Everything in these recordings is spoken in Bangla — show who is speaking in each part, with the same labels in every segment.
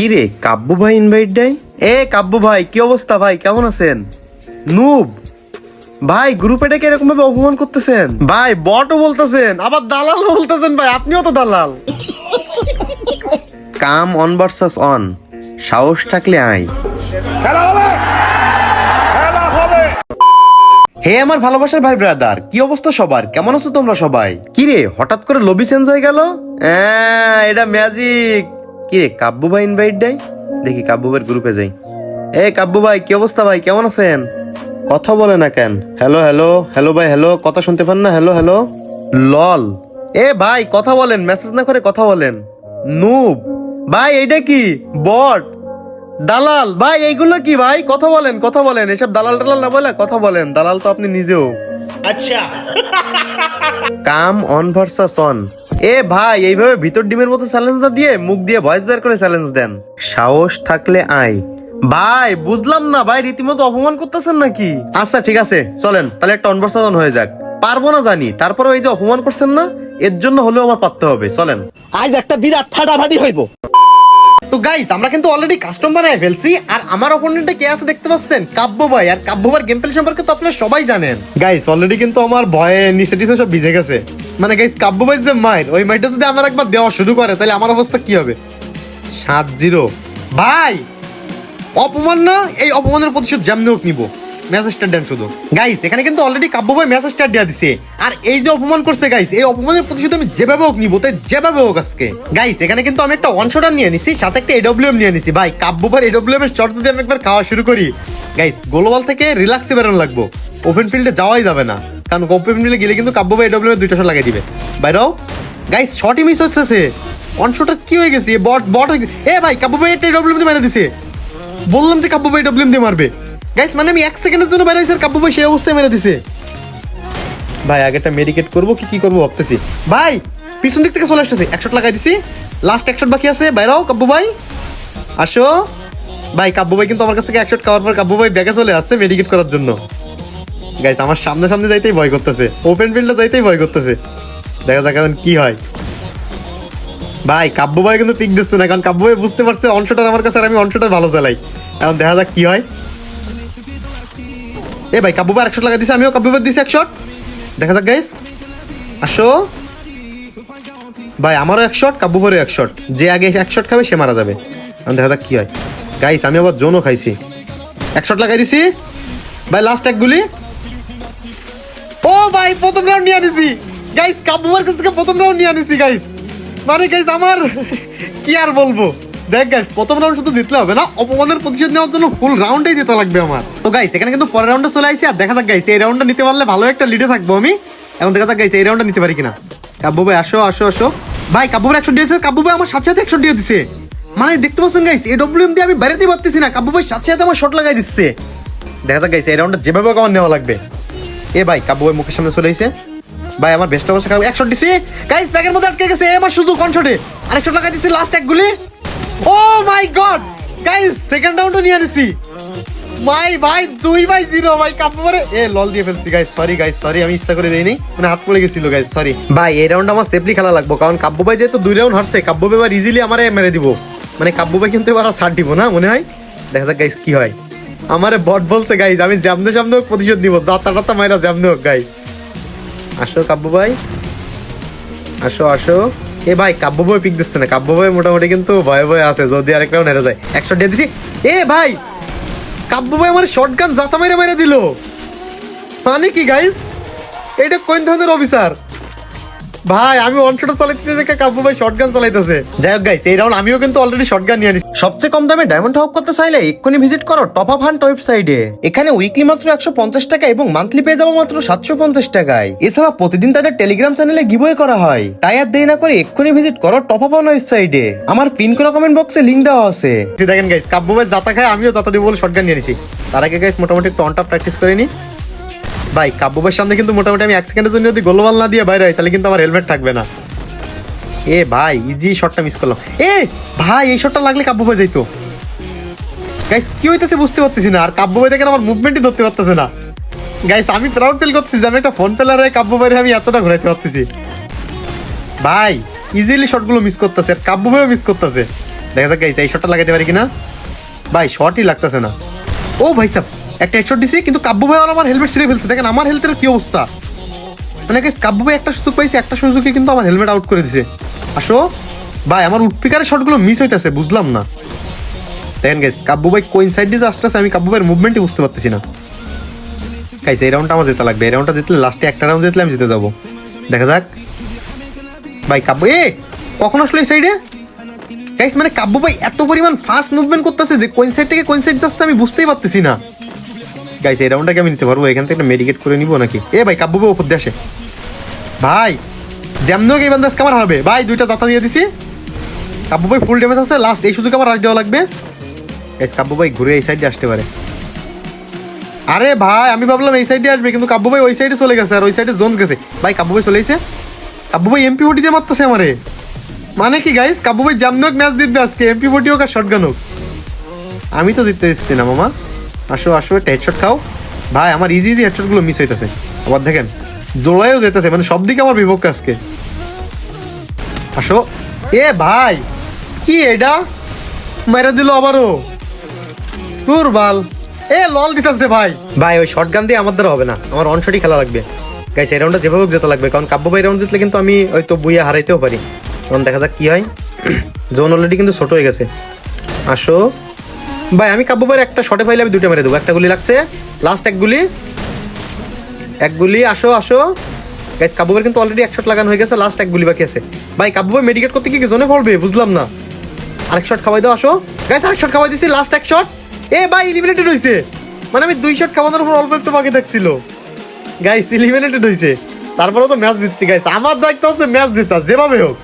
Speaker 1: কি রে কাব্যু ভাই ইনভাইট দেয়? এ কাব্যু ভাই কি অবস্থা ভাই? কেমন আছেন? নুব ভাই গ্রুপে ডেকে এরকম ভাবে অপমান করতেছেন? ভাই বটও বলতেছেন আবার দালালও বলতেছেন ভাই আপনিও তো দালাল। কাম অন ভার্সাস অন সাহস থাকলে আয়। হে আমার ভালোবাসার ভাই ব্রাদার কি অবস্থা সবার? কেমন আছো তোমরা সবাই? কি রে হঠাৎ করে লবি চেঞ্জ হয়ে গেল? এটা ম্যাজিক কিরে কাব্যু ভাই ইনভাইট দেয়? দেখি কাব্যু ভাইয়ের গ্রুপে যাই। এ কাব্যু ভাই কি অবস্থা ভাই? কেমন আছেন? কথা বলে না কেন? হ্যালো হ্যালো হ্যালো ভাই হ্যালো কথা শুনতে পান না? Hello hello. লল। এ ভাই কথা বলেন মেসেজ না করে কথা বলেন। নুব ভাই এইটা কি? বট দালাল। ভাই এইগুলো কি ভাই? কথা বলেন কথা বলেন। এসব দালাল টালাল না বলে কথা বলেন। দালাল তো আপনি নিজেও।
Speaker 2: আচ্ছা।
Speaker 1: Come on versus on. এ ভাই এইভাবে ভিতর ডিমের মতো চ্যালেঞ্জ না দিয়ে মুখ দিয়ে ভয়েস বের করে চ্যালেঞ্জ দেন। সাহস থাকলে আয়। ভাই বুঝলাম না ভাই রীতিমতো অপমান করতেছেন নাকি? আচ্ছা ঠিক আছে চলেন তাহলে একটা অনভার্সেশন হয়ে যাক। পারব না জানি তারপরে এই যে অপমান করছেন না এর জন্য হলেও আমার পারতে হবে চলেন।
Speaker 2: আজ একটা বিরাট ফাটাফাটি হইব।
Speaker 1: তো গাইস আমরা কিন্তু অলরেডি কাস্টম বানায় ফেলছি আর আমার অপোনেন্টে কে আছে দেখতে পাচ্ছেন? কাব্য ভাই আর কাব্য ভাইয়ের গেম প্লে সম্পর্কে তো আপনারা সবাই জানেন। গাইস অলরেডি কিন্তু আমার ভয়ে নিচে টিচে সব ভিজে গেছে। মানে গাইস কাব্য ভাই যে মাইর ওই মাইরটা যদি আমার একবার দেওয়া শুরু করে, তাহলে আমার অবস্থা কি হবে? সাত জিরো। ভাই, অপমান না? এই অপমানের প্রতিশোধ যেমনি হোক নিবো। মেসেজ স্টার দেন শুধু। গাইস এখানে কিন্তু অলরেডি কাব্য ভাই মেসেজ স্টার দেওয়া দিছে। আর এই যে অপমান করছে গাইস এই অপমানের প্রতিশোধ আমি যেভাবে হোক নিবো, তাই যেভাবে হোক আজকে। গাইস এখানে কিন্তু আমি একটা ওয়ান শটার নিয়ে নিছি, সাথে একটা এডব্লিউএম নিয়ে নিছি। ভাই, কাব্য ভাই এডব্লিউএম এর শর্ট যদি আমি একবার খাওয়া শুরু করি গাইস গ্লোবাল থেকে রিল্যাক্সে বেরোনো লাগবো। ওপেন ফিল্ডে যাওয়াই যাবে না। কারণ ওপেন মিলে গেলে কিন্তু কাব্য এডব্লিউএম এর দুইটা শট লাগিয়ে দিবে। বাইরেও গাইস শটই মিস হচ্ছে ওয়ান শটার কি হয়ে গেছে? বট বট এ ভাই, কাব্য ভাই একটা এডব্লিউএম দিয়ে মেরে দিছে। বললাম যে কাব্য ভাই ডব্লিউএম দিয়ে মারবে। গাইস মানে আমি এক সেকেন্ডের জন্য বেরোই স্যার কাব্য ভাই সেই অবস্থায় মেরে দিছে। ভাই আগেটা মেডিকেট করব কি কি করব ভাবতেছি। ভাই, পিছন দিক থেকে চলে আসতেছে। একশো লাগাই দিছি। লাস্ট একশো বাকি আছে। বাইরাও কাব্য ভাই, আসো। ভাই, কাব্য ভাই কিন্তু আমার কাছ থেকে একশো খাওয়ার পর কাব্য ভাই ব্যাগে চলে আসছে মেডিকেট করার জন্য। গাইস আমার সামনে সামনে যাইতেই ভয় করতেছে। ওপেন ফিল্ডে যাইতেই ভয় করতেছে। দেখা যাক এখন কি হয়। ভাই, কাব্য ভাই কিন্তু পিক দিচ্ছে না, কারণ কাব্য ভাই বুঝতে পারছে অনশোটার আমার কাছে আর আমি অনশোটার ভালো চালাই। এখন দেখা যাক কি হয়। এ ভাই, কাব্য ভাই একশো লাগা দিছে, আমিও কাব্য ভাই দিছি এক শট দেখা যাক গাইস আসো। ভাই, আমারও এক শট কাব্য ভাইয়েরও এক শট যে আগে এক শট খাবে, সে মারা যাবে। এখন দেখা যাক কি হয়। গাইস আমি আবার জোনও খাইছি। এক শট লাগাই দিছি। ভাই লাস্ট এক গুলি। ভাই, প্রথম রাউন্ড নিয়ে গাইস কাছ থেকে প্রথম রাউন্ড নিয়ে গাইস মানে গাইস আমার কি আর বলব? দেখ গাইস প্রথম রাউন্ড শুধু জিতলে হবে না, অপমানের প্রতিশোধ নেওয়ার জন্য ফুল রাউন্ডেই লাগবে আমার। তো গাইস এখানে কিন্তু পরের রাউন্ডে চলে আইছি, আর দেখা গাইস এই রাউন্ডটা নিতে পারলে ভালো একটা লিডে থাকব আমি। এখন দেখা যাক গাইস এই রাউন্ডটা নিতে পারি কিনা। কাব্য ভাই, আসো আসো আসো। ভাই, কাব্য ভাই একশো দিয়েছে, কাব্য ভাই আমার সাথে সাথে একশো দিয়ে দিছে। মানে দেখতে পাচ্ছেন গাইস এই ডব্লিউএম দিয়ে আমি বেরোতে পারতেছি না, কাব্য ভাই সাথে সাথে আমার শট লাগাই দিচ্ছে। দেখা যাক গাইস এই রাউন্ডটা যেভাবে আমার নেওয়া লাগবে। এ ভাই, কাব্য ভাই মুখের সামনে চলে এসে ভাই, আমার বেস্ট অবস্থা খারাপ একশো দিছি। গাইস ব্যাগের মধ্যে আটকে গেছে আমার শটে আরেক শট লাগাই দিছি লাস্ট এক গুলি। Oh my god guys second রাউন্ডও নিয়ে নিছি মাই ভাই, দুই বাই জিরো ভাই পরে এ লল দিয়ে ফেলছি গাইস সরি গাইস সরি আমি ইচ্ছা করে দেইনি। মানে হাত পড়ে গেছিল গাইস সরি ভাই, এই রাউন্ড আমার সেফলি খেলা লাগবো, কারণ কাব্য ভাই যেহেতু দুই রাউন্ড হারছে, কাব্য ভাই এবার ইজিলি আমারে মেরে দিব। মানে কাব্য ভাই কিন্তু এবার আর ছাড় দিব না, মনে হয়? দেখা যাক গাইস কি হয়। আমারে বট বলছে গাইস আমি জামনে সামনে হোক, প্রতিশোধ নিব। যাত্রা টাত্রা মাইরা জামনে হোক গাইস আসো, কাব্য ভাই। আসো আসো। এ ভাই, কাব্য বই পিক দিচ্ছে না। কাব্য বই মোটামুটি কিন্তু ভয়ে ভয়ে আছে, যদি আরেক রাউন্ড হেরে যায়। একশো দিয়ে দিছি। এ ভাই, কাব্য ভাই আমার শর্ট গান জাতা মেরে মেরে দিল। মানে কি গাইস এটা কোন ধরনের অফিসার ভাই, আমি ওয়ান শট চালাইতেছি, দেখে কাব্য ভাই শর্ট গান চালাইতেছে। যাই হোক গাইস এই রাউন্ড আমিও কিন্তু অলরেডি শর্ট গান নিয়ে নিছি সবচেয়ে কম দামে ডায়মন্ড হক করতে চাইলে এক্ষুনি ভিজিট করো টপ আপ হান্ট ওয়েবসাইটে এখানে উইকলি মাত্র একশো পঞ্চাশ টাকা এবং মান্থলি পেয়ে যাব মাত্র সাতশো পঞ্চাশ টাকায়। এছাড়া প্রতিদিন তাদের টেলিগ্রাম চ্যানেলে গিভওয়ে করা হয়। তাই আর দেরি না করে এক্ষুনি ভিজিট করো টপ আপ ওয়েবসাইটে আমার পিন করা কমেন্ট বক্সে লিঙ্ক দেওয়া আছে। দেখেন গাইস কাব্য ভাই জাতা খায়, আমিও জাতা দিব বলে শর্ট গান নিয়ে নিছি তার আগে গাইস মোটামুটি একটু অনটা প্র্যাকটিস করে নি। ভাই, কাব্যবের সামনে কিন্তু মোটামুটি আমি এক সেকেন্ডের জন্য যদি গোলবাল না দিয়ে বাইরে হয়, তাহলে কিন্তু আমার হেলমেট থাকবে না। এ ভাই ইজি শটটা মিস করলাম। এ ভাই, এই শটটা লাগলে কাব্য ভাই যাইতো। গাইস কি হইতেছে বুঝতে পারতেছি না, আর কাব্য ভাই দেখেন আমার মুভমেন্টই ধরতে পারতেছে না। গাইস আমি প্রাউড ফিল করতেছি আমি একটা ফোন পেলার কাব্য ভাইয়ের আমি এতটা ঘুরাইতে পারতেছি। ভাই ইজিলি শটগুলো মিস করতেছে, আর কাব্য ভাইও মিস করতেছে। দেখা যাক গাইস এই শটটা লাগাইতে পারি কিনা? ভাই শটই লাগতেছে না। ও ভাই সাহ একটা হেডশট দিছি, কিন্তু কাব্য ভাই আমার হেলমেট ছিঁড়ে ফেলছে। দেখেন, আমার হেলথের কি অবস্থা? মানে কাব্য ভাই একটা সুযোগ পাইছে, একটা সুযোগে কিন্তু আমার হেলমেট আউট করে দিছে। আসো। ভাই, আমার উডপিকারের শটগুলো মিস হইতেছে, বুঝলাম না। দেখেন গাইস কাব্য ভাই কোইন সাইড দিয়ে আসতেছে, আমি কাব্য ভাইয়ের মুভমেন্টই বুঝতে পারতেছি না। গাইস এই রাউন্ডটা আমার যেতে লাগবে। এই রাউন্ডটা জিতলে লাস্টে একটা রাউন্ড জিতলে আমি জিতে যাব। দেখা যাক। ভাই, কাব্য, এ, কখন আসলো এই সাইডে গাইস মানে কাব্য ভাই এত পরিমাণ ফাস্ট মুভমেন্ট করতেছে যে কোন সাইড থেকে কোন সাইড যাচ্ছে আমি বুঝতেই পারতেছি না। গাইস এই রাউন্ডটাকে আমি নিতে পারব। এখান থেকে একটা মেডিকেট করে নিবো নাকি? এ ভাই কাব্য ওপর দিয়ে আসে ভাই যেমন এই বান্দাস কামার হবে। ভাই, দুইটা জাতা দিয়ে দিছি। কাব্য ভাই ফুল ড্যামেজ আছে। লাস্ট এই শুধু আমার রাখ দেওয়া লাগবে। গাইস কাব্য ভাই ঘুরে এই সাইডে আসতে পারে। আরে ভাই, আমি ভাবলাম এই সাইডে আসবে, কিন্তু কাব্য ভাই ওই সাইডে চলে গেছে, আর ওই সাইডে জোন গেছে। ভাই কাব্য ভাই চলে এসে কাব্য ভাই এমপি ফোর্টি দিয়ে মারতেছে আমারে। মানে কি গাইস কাব্য ভাই জামনক ম্যাচ জিতবে আজকে এমপি ফোর্টি হোক আর শর্ট গান হোক। আমি তো জিততে এসেছি না, মামা। আসো আসো, একটা হেডশট খাও। ভাই, আমার ইজি ইজি হেডশটগুলো মিস হইতেছে। আবার দেখেন, জোড়ায়ও যেতেছে মানে সব দিকে আমার বিপক্ষ আজকে। আসো। এ ভাই, কি এটা? মেরে দিল আবারও। তোর বাল। এ, লল দিতেছে ভাই। ভাই, ওই শর্ট গান দিয়ে আমার দ্বারা হবে না। আমার অন শটই খেলা লাগবে। গাইস এই রাউন্ডটা যেভাবে যেতে লাগবে। কারণ কাব্য ভাই রাউন্ড জিতলে কিন্তু আমি হয়তো বুইয়া হারাইতেও পারি। কারণ দেখা যাক কি হয়। জোন অলরেডি কিন্তু ছোট হয়ে গেছে। আসো। ভাই, আমি কাব্য একটা শটে পাইলে আমি দুটো মেরে দেবো। একটা গুলি লাগছে লাস্ট এক গুলি। এক গুলি, আসো আসো। গাইস কাব্য কিন্তু অলরেডি এক শট লাগানো হয়ে গেছে লাস্ট এক গুলি বাকি আছে। ভাই কাব্য মেডিকেট করতে কি জোনে পড়বে বুঝলাম না। আরেক শট খাওয়াই দাও, আসো। গাইস আরেক শট খাওয়াই দিছি লাস্ট এক শট এ ভাই ইলিমিনেটেড হইছে। মানে আমি দুই শট খাওয়ানোর পর অল্প একটু বাকি থাকছিল গাইস ইলিমিনেটেড হইছে। তারপরেও তো ম্যাচ দিচ্ছি গাইস আমার দায়িত্ব হচ্ছে ম্যাচ জিতা, যেভাবে হোক।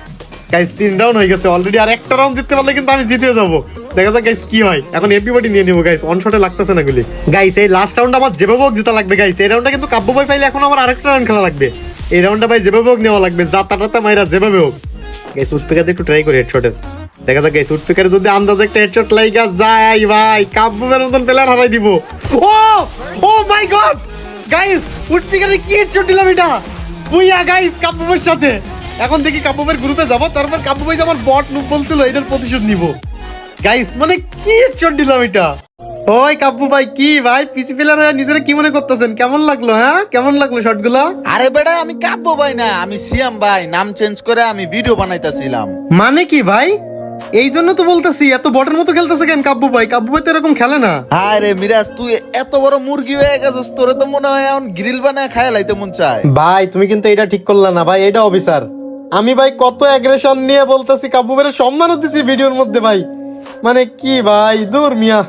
Speaker 1: গাইস তিন রাউন্ড হয়ে গেছে অলরেডি আর একটা রাউন্ড জিততে পারলে কিন্তু আমি জিতে যাব। দেখা যাক গাইস কি হয়। এখন এপিবডি নিয়ে নিবো গাইস অন শটে লাগতেছে না গুলি। গাইস এই লাস্ট রাউন্ড আমার যেভাবে হোক জেতা লাগবে গাইস এই রাউন্ডটা কিন্তু কাব্য ভাই পাইলে এখন আমার আরেকটা রাউন্ড খেলা লাগবে। এই রাউন্ডটা ভাই যেভাবে হোক নেওয়া লাগবে যাতা টাতা মাইরা যেভাবে হোক। গাইস উৎপেকাতে একটু ট্রাই করি হেডশটের দেখা যাক গাইস উৎপেকারে যদি আন্দাজে একটা হেডশট লাইগা যায়, ভাই কাব্যের মতন প্লেয়ার হারাই দিব। ও! ও মাই গড গাইস উৎপেকারে কি হেডশট দিলাম এটা? বুইয়া গাইস কাব্যের সাথে। এখন দেখি কাব্যের গ্রুপে যাব তারপর কাব্য ভাই আমার বট নুপ বলছিল এটার প্রতিশোধ নিব। গাইস মানে কি হেডশট দিলাম এটা? ওই কাব্বু ভাই কি ভাই পিসি প্লেয়ার হয়ে নিজেরা কি মনে করতেছেন? কেমন লাগল হ্যাঁ? কেমন লাগল শটগুলো
Speaker 3: আরে বেটা আমি কাব্য ভাই না আমি সিয়াম ভাই নাম চেঞ্জ করে আমি ভিডিও বানাইতেছিলাম।
Speaker 1: মানে কি ভাই? এই জন্য তো বলতেছি এত বটের মতো খেলতেছে কেন কাব্বু ভাই কাব্বু ভাই তো এরকম খেলে না।
Speaker 3: হায় রে মিরাজ তুই এত বড় মুরগি হয়ে গেছিস তোরে তো মনে হয় এখন গ্রিল বানায় খায় লাইতে মন চায়।
Speaker 1: ভাই তুমি কিন্তু এটা ঠিক করলা না ভাই এটা অফিসার আমি ভাই কত অ্যাগ্রেশন নিয়ে বলতেছি কাপুবের সম্মানও দিছি ভিডিওর মধ্যে ভাই। মানে কি ভাই, দূর মিয়া।